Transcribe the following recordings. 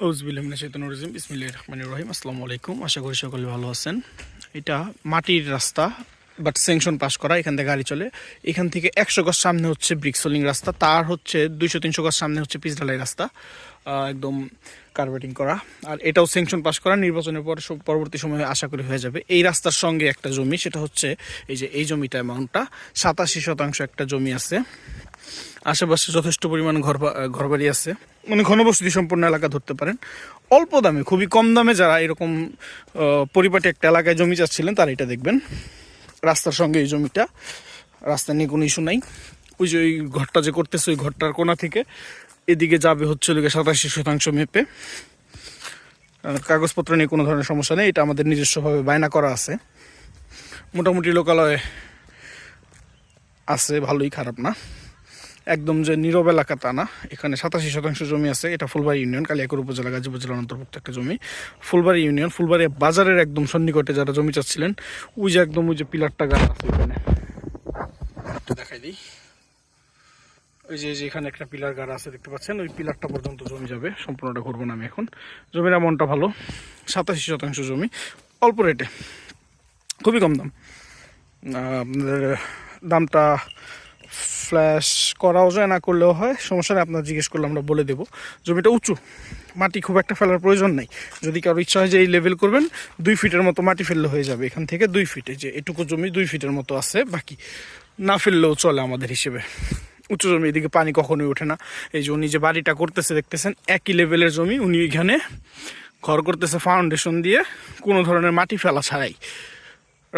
ওজবিল্লামিনা চৈতন্য রাজিম। ইসমিল্লাহ রহমানুর রহিম। আসসালামু আলাইকুম। আশা করি সকলে ভালো আছেন। এটা মাটির রাস্তা বাট স্যাংশন পাস করা, এখান থেকে গাড়ি চলে। এখান থেকে একশো গজ সামনে হচ্ছে ব্রিক্সোলিং রাস্তা। তার হচ্ছে দুইশো, তিনশো গজ সামনে হচ্ছে পিচঢালাই রাস্তা। একদম কার্বেটিং করা। আর এটাও স্যাংশন পাস করা। নির্বাচনের পর পরবর্তী সময়ে আশা করি হয়ে যাবে। এই রাস্তার সঙ্গে একটা জমি, সেটা হচ্ছে এই যে এই জমিটা অ্যামাউন্টটা সাতাশি শতাংশ একটা জমি আছে। আশেপাশে যথেষ্ট পরিমাণ ঘর ঘরবাড়ি আছে। মানে ঘনবসতি সম্পন্ন এলাকা ধরতে পারেন। অল্প দামে, খুবই কম দামে যারা এরকম পরিপাটি একটা এলাকায় জমি চাচ্ছিলেন, তারা এটা দেখবেন। রাস্তার সঙ্গে এই জমিটা রাস্তা নিয়ে কোনো ইস্যু নাই। ওই যে ওই ঘরটা যে করতেছে, ওই ঘরটার কোনা থেকে এদিকে যাবে হচ্ছে ওদিকে সাতাশি শতাংশ মেপে। কাগজপত্র নিয়ে কোনো ধরনের সমস্যা নেই, এটা আমাদের নিজস্বভাবে বায়না করা আছে। মোটামুটি লোকালয়ে আছে, ভালোই খারাপ না। একদম যে নীরব এলাকা তা না। এখানে সাতাশি শতাংশ জমি আছে, এটা ফুলবাড়ি ইউনিয়ন কালিয়াকুর উপজেলা, গাজীপুর জেলার অন্তর্ভুক্ত একটা জমি। ফুলবাড়ি ইউনিয়ন ফুলবাড়ি বাজারের একদম সন্নিকটে যারা জমি চাচ্ছিলেন, ওই যে একদম ওই যে পিলারটা গাছ আছে একটু দেখাই দিই। ওই যে এখানে একটা পিলার গাড়া আছে, দেখতে পাচ্ছেন? ওই পিলারটা পর্যন্ত জমি যাবে, সম্পূর্ণটা ঘুরবো না আমি এখন। জমির অ্যামাউন্টটা ভালো, সাতাশি শতাংশ জমি, অল্প রেটে, খুবই কম দাম। আপনাদের দামটা ফ্ল্যাশ করাও যায় না করলেও হয়। সমস্যা নেই, আপনার জিজ্ঞেস করলে আমরা বলে দেবো। জমিটা উঁচু, মাটি খুব একটা ফেলার প্রয়োজন নেই। যদি কারও ইচ্ছা হয় যে এই লেভেল করবেন, দুই ফিটের মতো মাটি ফেললে হয়ে যাবে। এখান থেকে দুই ফিটে যে এটুকু জমি দুই ফিটের মতো আছে, বাকি না ফেললেও চলে আমাদের হিসেবে। উঁচু জমি, এদিকে পানি কখনোই ওঠে না। এই যে উনি যে বাড়িটা করতেছে, দেখতেছেন, একই লেভেলের জমি উনি এখানে ঘর করতেছে ফাউন্ডেশন দিয়ে। কোনো ধরনের মাটি ফেলা ছাড়াই।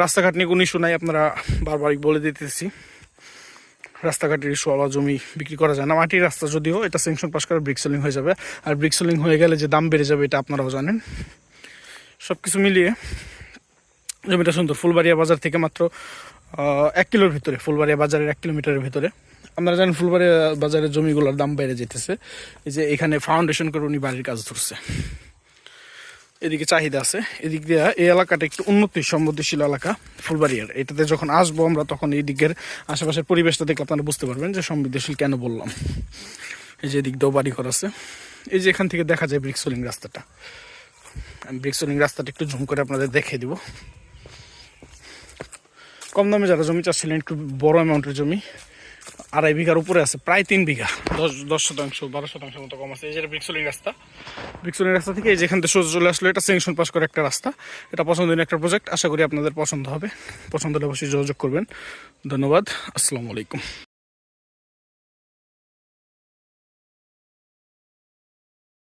রাস্তাঘাট নিয়ে কোনো ইস্যু নাই, আপনারা বারবারই বলে দিতেছি। রাস্তাঘাটের ইস্যু আবার জমি বিক্রি করা যায় না। মাটির রাস্তা যদিও এটা স্যাংশন পাস করে ব্রিক সেলিং হয়ে যাবে। আর ব্রিক সেলিং হয়ে গেলে যে দাম বেড়ে যাবে, এটা আপনারাও জানেন। সব কিছু মিলিয়ে জমিটা সুন্দর। ফুলবাড়িয়া বাজার থেকে মাত্র এক কিলোর ভিতরে, ফুলবাড়িয়া বাজারের এক কিলোমিটারের ভিতরে। আপনারা জানেন ফুলবাড়িয়া বাজারের জমিগুলোর দাম বেড়ে যেতেছে। এই যে এখানে ফাউন্ডেশন করে উনি বাড়ির কাজ ধরছে। এদিকে চাহিদা আছে। এদিক দিয়ে এই এলাকাটা একটু উন্নতি সমৃদ্ধিশীল এলাকা, ফুলবাড়িয়ার। এটাতে যখন আসব আমরা তখন এই দিকের আশেপাশের পরিবেশটা দেখলে আপনারা বুঝতে পারবেন যে সমৃদ্ধিশীল কেন বললাম। এই যে এদিক দিয়েও বাড়ি ঘর আছে। এই যে এখান থেকে দেখা যায় ব্রিক্সোলিং রাস্তাটা। আমি ব্রিক্সোলিং রাস্তাটা একটু ঝুম করে আপনাদের দেখিয়ে দিব। কম দামে যারা জমি চাচ্ছিলেন, একটু বড় অ্যামাউন্টের জমি আড়াই বিঘার উপরে আছে প্রায় তিন বিঘা। দশ দশ শতাংশ বারো শতাংশ মতো কম আছে। এই যে ব্রিক্সোলিং রাস্তা। ব্রিক্সোলিং রাস্তা থেকে এই যেখান থেকে সোজা চলে আসলো এটা সেংশন পাস করে একটা রাস্তা। এটা পছন্দের একটা প্রজেক্ট আশা করি আপনাদের পছন্দ হবে। পছন্দ হলে অবশ্যই যোগাযোগ করবেন। ধন্যবাদ আসসালামু আলাইকুম।